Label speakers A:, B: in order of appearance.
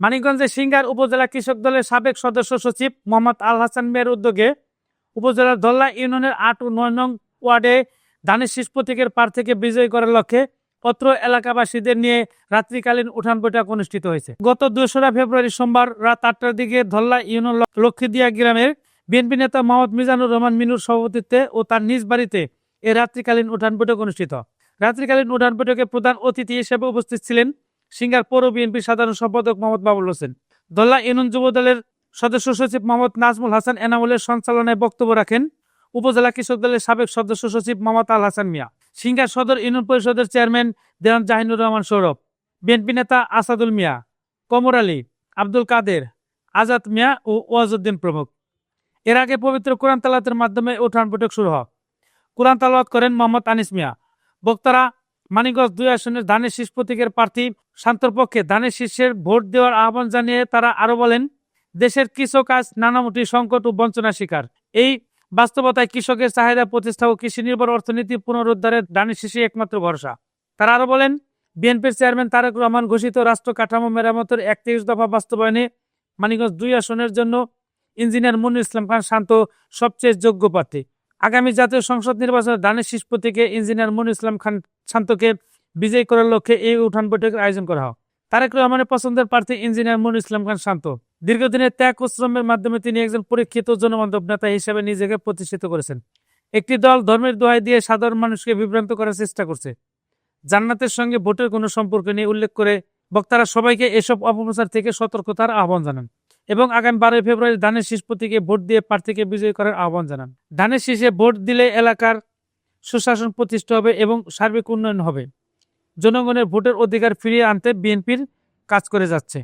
A: মানিকগঞ্জের সিঙ্গার উপজেলা কৃষক দলের সাবেক সদস্য সচিব মোহাম্মদ আল হাসান মেয়ের উদ্যোগে উপজেলার দল্লা ইউনিয়নের আট ও নয় নং ওয়ার্ডে ধানের শীষ প্রতীকের পার থেকে বিজয়ী করার লক্ষ্যে অত্র এলাকাবাসীদের নিয়ে রাত্রিকালীন উঠান বৈঠক অনুষ্ঠিত হয়েছে। গত দোসরা ফেব্রুয়ারি সোমবার রাত আটটার দিকে ধল্লা ইউনিয়ন লক্ষ্মীদিয়া গ্রামের বিএনপি নেতা মোহাম্মদ মিজানুর রহমান মিনুর সভাপতিত্বে ও তার নিজ বাড়িতে এ রাত্রিকালীন উঠান বৈঠক অনুষ্ঠিত। রাত্রিকালীন উঠান বৈঠকে প্রধান অতিথি হিসেবে উপস্থিত ছিলেন সিঙ্গার পৌর বিএনপির সাধারণ সম্পাদক মোহাম্মদ বাবুল হোসেন। দল্লা ইউনিয়ন যুব দলের সদস্য সচিব মোহাম্মদ নাজমুল হাসান এনামুলের সঞ্চালনায় বক্তব্য রাখেন উপজেলা কৃষক দলের সাবেক সদস্য সচিব মোহাম্মদ আল হাসান মিয়া। সিঙ্গার সদর ইউনিয়ন পরিষদের চেয়ারম্যান দেওয়ান জাহিনুর রহমান সৌরভ, বিএনপি নেতা আসাদুল মিয়া, কমর আলী, আব্দুল কাদের, আজাদ মিয়া ও ওয়াজউদ্দিন প্রমুখ। এর আগে পবিত্র কোরআন তালাতের মাধ্যমে উঠান বৈঠক শুরু হয়। কোরআন তালাওয়াত করেন মোহাম্মদ আনিস মিয়া। বক্তারা মানিকগঞ্জ দুই আসনের ধানের শীষ প্রতীকের প্রার্থী শান্তর পক্ষে ধানের শীর্ষের ভোট দেওয়ার আহ্বান জানিয়ে তারা আরও বলেন, দেশের কৃষক আজ নানামুখী সংকট ও বঞ্চনার শিকার। এই বাস্তবতায় কৃষকের চাহিদা, প্রতিষ্ঠা ও কৃষি নির্ভর অর্থনীতি পুনরুদ্ধারের ধানের শীষে একমাত্র ভরসা। তারা আরও বলেন, বিএনপির চেয়ারম্যান তারেক রহমান ঘোষিত রাষ্ট্র কাঠামো মেরামতের একত্রিশ দফা বাস্তবায়নে মানিকগঞ্জ দুই আসনের জন্য ইঞ্জিনিয়ার মনির ইসলাম খান শান্ত সবচেয়ে যোগ্য প্রার্থী। আগামী জাতীয় সংসদ নির্বাচনে দানের শীষ প্রতীকে ইঞ্জিনিয়ার মনির ইসলাম খান শান্তকে বিজয়ী করার লক্ষ্যে এই উঠান বৈঠকের আয়োজন করা হয় তারেক রহমানের পছন্দের প্রার্থী ইঞ্জিনিয়ার মনির ইসলাম খান শান্ত। দীর্ঘদিনের ত্যাগ ও শ্রমের মাধ্যমে তিনি একজন পরীক্ষিত জনবান্ধব নেতা হিসেবে নিজেকে প্রতিষ্ঠিত করেছেন। একটি দল ধর্মের দোহাই দিয়ে সাধারণ মানুষকে বিভ্রান্ত করার চেষ্টা করছে। জান্নাতের সঙ্গে ভোটের কোনো সম্পর্ক নিয়ে উল্লেখ করে বক্তারা সবাইকে এসব অপপ্রচার থেকে সতর্কতার আহ্বান জানান এবং আগামী বারোই ফেব্রুয়ারি ধানের শীষ প্রতীকে ভোট দিয়ে প্রার্থীকে বিজয়ী করার আহ্বান জানান। ধানের শীষে ভোট দিলে এলাকার সুশাসন প্রতিষ্ঠা হবে এবং সার্বিক উন্নয়ন হবে। জনগণের ভোটের অধিকার ফিরিয়ে আনতে বিএনপির কাজ করে যাচ্ছে।